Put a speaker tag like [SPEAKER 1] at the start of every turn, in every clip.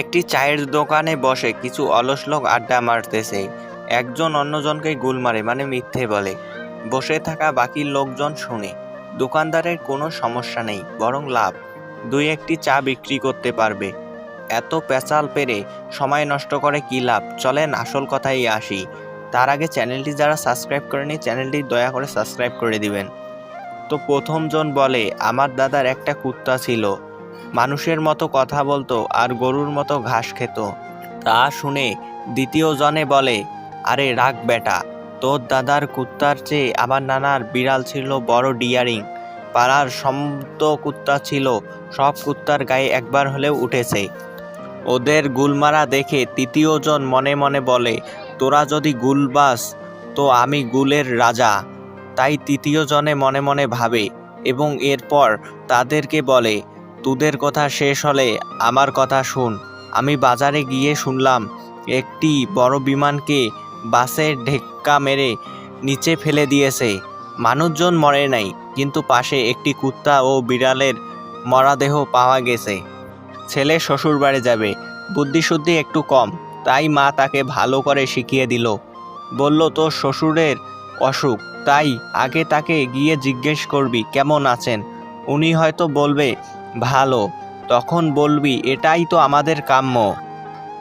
[SPEAKER 1] একটি চায়ের দোকানে বসে কিছু অলস লোক আড্ডা মারতেছে। একজন অন্যজনকে গুল মারে মানে মিথ্যে বলে। বসে থাকা বাকি লোকজন শুনে, দোকানদারের কোনো সমস্যা নেই, বরং লাভ। দুই একটি চা বিক্রি করতে পারবে। এত পেঁচাল পেরে সময় নষ্ট করে কি লাভ? চলেন, আসল কথাই আসি। তার আগে চ্যানেলটি যারা সাবস্ক্রাইব করেনি, চ্যানেলটি দয়া করে সাবস্ক্রাইব করে দিবেন। তো প্রথমজন বলে, আমার দাদার একটা কুত্তা ছিল। মানুষের মতো কথা বলতো আর গরুর মতো ঘাস খেত। তা শুনে দ্বিতীয় জনে বলে, আরে রাগ বেটা, তোর দাদার কুত্তার চেয়ে আমার নানার বিড়াল ছিল বড় ডিয়ারিং। পাড়ার সমস্ত কুত্তা ছিল, সব কুত্তার গায়ে একবার হলেও উঠেছে। ওদের গুলমারা দেখে তৃতীয়জন মনে মনে বলে, তোরা যদি গুলবাস তো আমি গুলের রাজা। তাই তৃতীয় জনে মনে মনে ভাবে এবং এরপর তাদেরকে বলে তোদের কথা শেষ হলে আমার কথা শুন। আমি বাজারে গিয়ে শুনলাম, একটি বড় বিমানকে বাসের ঢেক্কা মেরে নিচে ফেলে দিয়েছে। মানুষজন মরে নাই, কিন্তু পাশে একটি কুত্তা ও বিড়ালের মরাদেহ পাওয়া গেছে। ছেলে শ্বশুর বাড়ি যাবে, বুদ্ধিশুদ্ধি একটু কম, তাই মা তাকে ভালো করে শিখিয়ে দিল। বলল তো শ্বশুরের অসুখ, তাই আগে তাকে গিয়ে জিজ্ঞেস করবি, কেমন আছেন? উনি হয়তো বলবে ভালো, তখন বলবি, এটাই তো আমাদের কাম্য।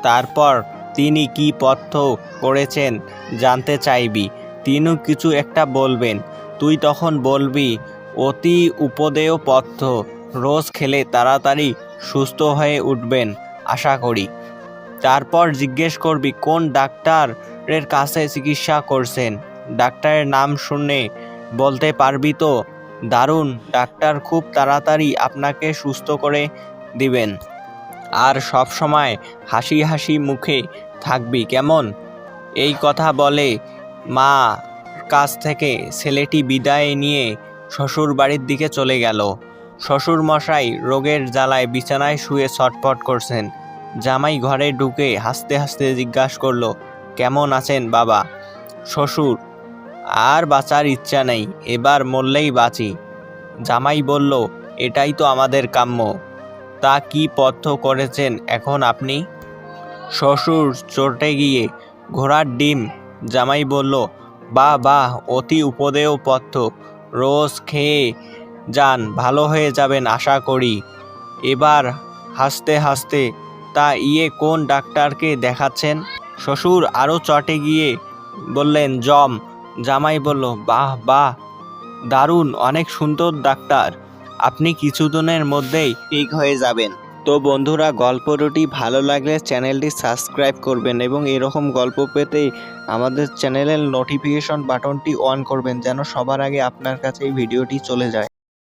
[SPEAKER 1] তারপর তিনি কি পথ্য করেছেন জানতে চাইবি। তিনিও কিছু একটা বলবেন। তুই তখন বলবি, অতি উপদেয় পথ্য। রোজ খেলে তাড়াতাড়ি সুস্থ হয়ে উঠবেন, আশা করি। তারপর জিজ্ঞেস করবি, কোন ডাক্তারের কাছে চিকিৎসা করছেন? ডাক্তারের নাম শুনে বলতে পারবি তো? দারুণ, ডাক্তার খুব তাড়াতাড়ি আপনাকে সুস্থ করে দিবেন। আর সব সময় হাসি হাসি মুখে থাকবি, কেমন? এই কথা বলে মা কাছ থেকে ছেলেটি বিদায় নিয়ে শ্বশুর বাড়ির দিকে চলে গেল। শ্বশুর মশাই রোগের জ্বালায় বিছানায় শুয়ে ছটফট করছেন। জামাই ঘরে ঢুকে হাসতে হাসতে জিজ্ঞাসা করল, কেমন আছেন বাবা? শ্বশুর আর বাঁচার ইচ্ছা নেই, এবার মরলেই বাঁচি। জামাই বলল, এটাই তো আমাদের কাম্য। তা কি পথ্য করেছেন এখন আপনি? শ্বশুর চটে গিয়ে ঘোড়ার ডিম। জামাই বলল, বাহ বাহ, অতি উপদেয় পথ্য। রোজ খেয়ে যান, ভালো হয়ে যাবেন আশা করি। এবার হাসতে হাসতে তা ইয়ে কোন ডাক্তারকে দেখাচ্ছেন? শ্বশুর আরও চটে গিয়ে বললেন, জম জামাই বলল, বাহ বাহ, দারুণ, অনেক সুন্দর ডাক্তার। আপনি কিছুদিনের মধ্যেই ঠিক হয়ে যাবেন। তো বন্ধুরা গল্পটি ভালো লাগলে চ্যানেলটি সাবস্ক্রাইব করবেন এবং এরকম গল্প পেতে আমাদের চ্যানেলের নোটিফিকেশন বাটনটি অন করবেন যেন সবার আগে আপনার কাছে এই ভিডিওটি চলে যায়।